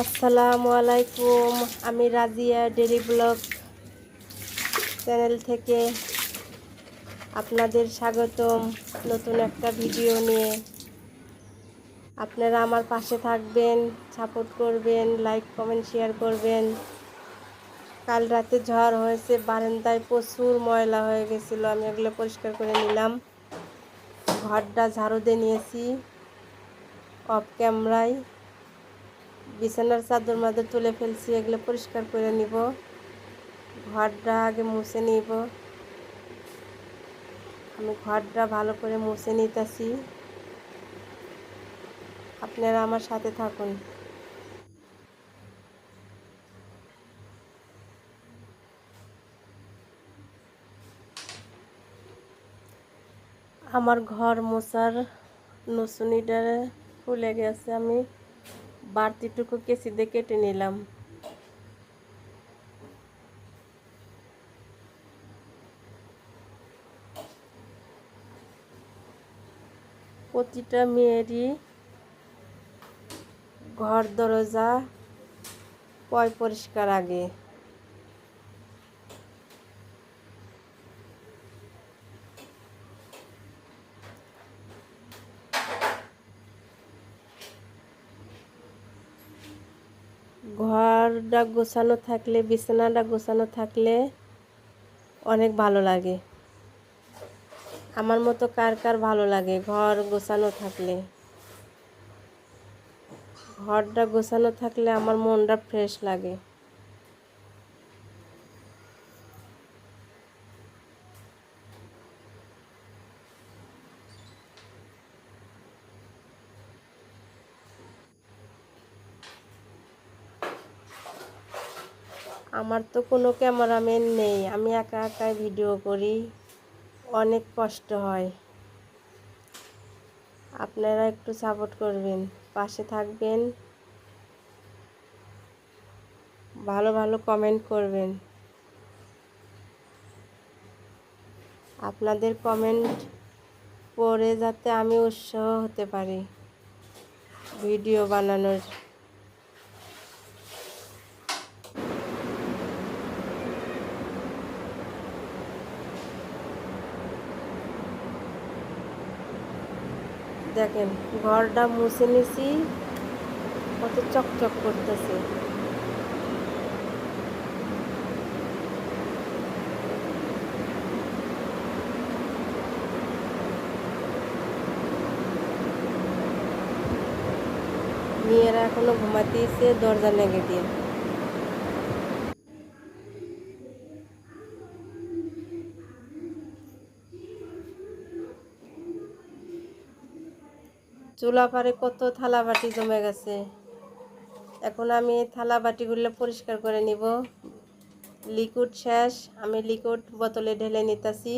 আসসালামু আলাইকুম। আমি রাজিয়া ডেলি ব্লগ চ্যানেল থেকে আপনাদের স্বাগতম। নতুন একটা ভিডিও নিয়ে আপনারা আমার পাশে থাকবেন, সাপোর্ট করবেন, লাইক, কমেন্ট, শেয়ার করবেন। কাল রাতে ঝড় হয়েছে, বারান্দায় প্রচুর ময়লা হয়ে গেছিল, আমি এগুলো পরিষ্কার করে নিলাম। ঘরটা ঝাড়ু দিয়ে নিয়েছি অফ ক্যামেরায় বিছানার চাদর মাদর তুলে ফেলছি, এগুলো পরিষ্কার করে নিব। ঘরটা আগে মুছে নিব। আমি ঘরটা ভালো করে মুছে নিতেছি। আপনারা আমার সাথে থাকুন। আমার ঘর মোছার নসুনিটা ফুলে গেছে আমি। বাড়তিটুকু কেসি দিয়ে কেটে নিলাম। প্রতিটা মেয়েরই ঘর দরজা পয় পরিষ্কার আগে। ঘরটা গোছানো থাকলে, বিছানাটা গোছানো থাকলে অনেক ভালো লাগে। আমার মতো কার কার ভালো লাগে ঘর গোছানো থাকলে? ঘরটা গোছানো থাকলে আমার মনটা ফ্রেশ লাগে। আমার তো কোনো ক্যামেরাম্যান নেই। আমি একা একাই ভিডিও করি। অনেক কষ্ট হয়। আপনারা একটু সাপোর্ট করবেন, পাশে থাকবেন। ভালো ভালো কমেন্ট করবেন। আপনাদের কমেন্ট পড়ে যাতে আমি উৎসাহ হতে পারি। ভিডিও বানানোর দেখেন ঘরটা মুছে নিছি কত চকচক করতেছে। মেয়েরা এখনও ঘুমাতেইছে দরজা লেগে দিয়ে চুলা পারে কত থালা বাটি জমে গেছে। এখন আমি থালা বাটিগুলো পরিষ্কার করে নিব। লিকুইড শেষ, আমি লিকুইড বোতলে ঢেলে নিতেছি।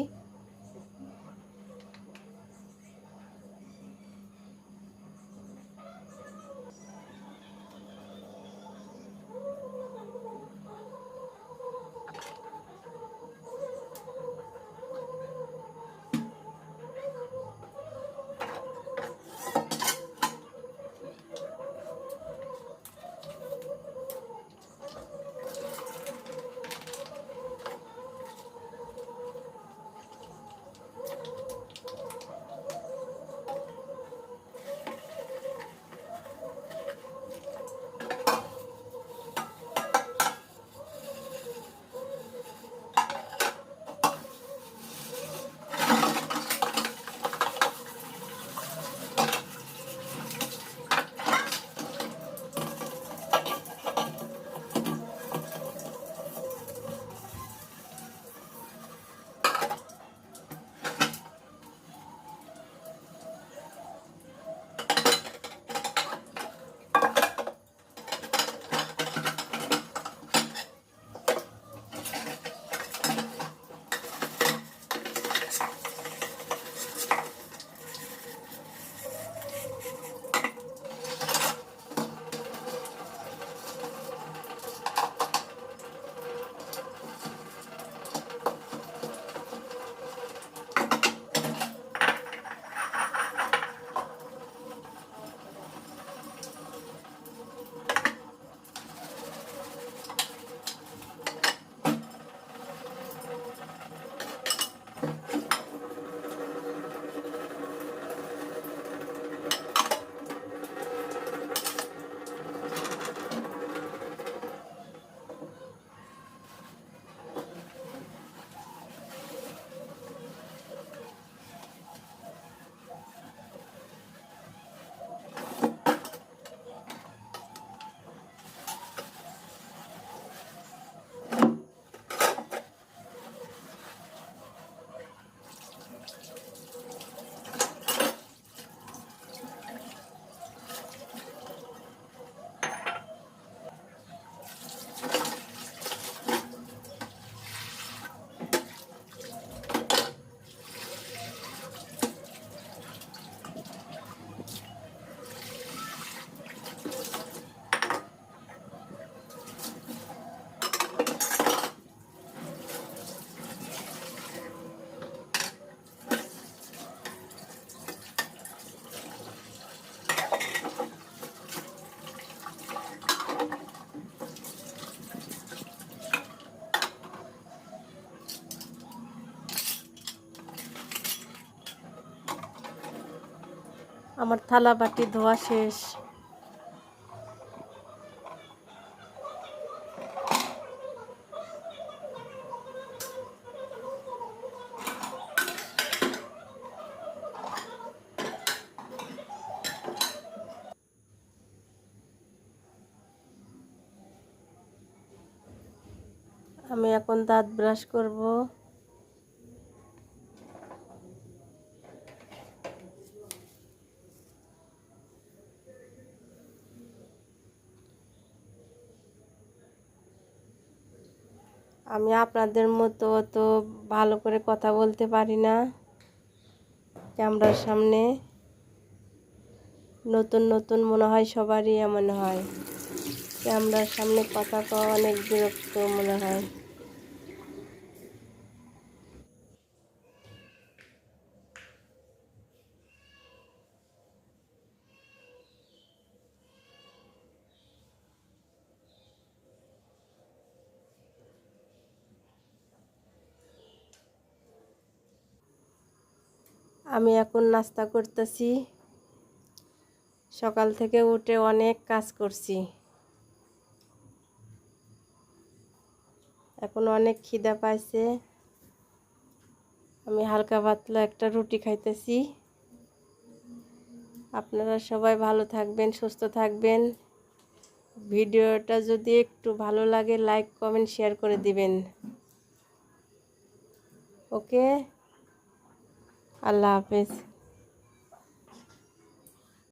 আমার থালা বাটি ধোয়া শেষ। আমি এখন দাঁত ব্রাশ করব। আমি আপনাদের মতো অত ভালো করে কথা বলতে পারি না। ক্যামেরার সামনে নতুন নতুন মনে হয় সবারই এমন হয়। ক্যামেরার সামনে কথা কওয়া অনেক বিরক্ত মনে হয়। আমি এখন নাস্তা করতেছি। সকাল থেকে উঠে অনেক কাজ করছি। এখন অনেক খিদা পাইছে। আমি হালকা পাতলা একটা রুটি খাইতেছি। আপনারা সবাই ভালো থাকবেন, সুস্থ থাকবেন। ভিডিওটা যদি একটু ভালো লাগে, লাইক, কমেন্ট, শেয়ার করে দিবেন। ওকে? আল্লাহ হাফেজ।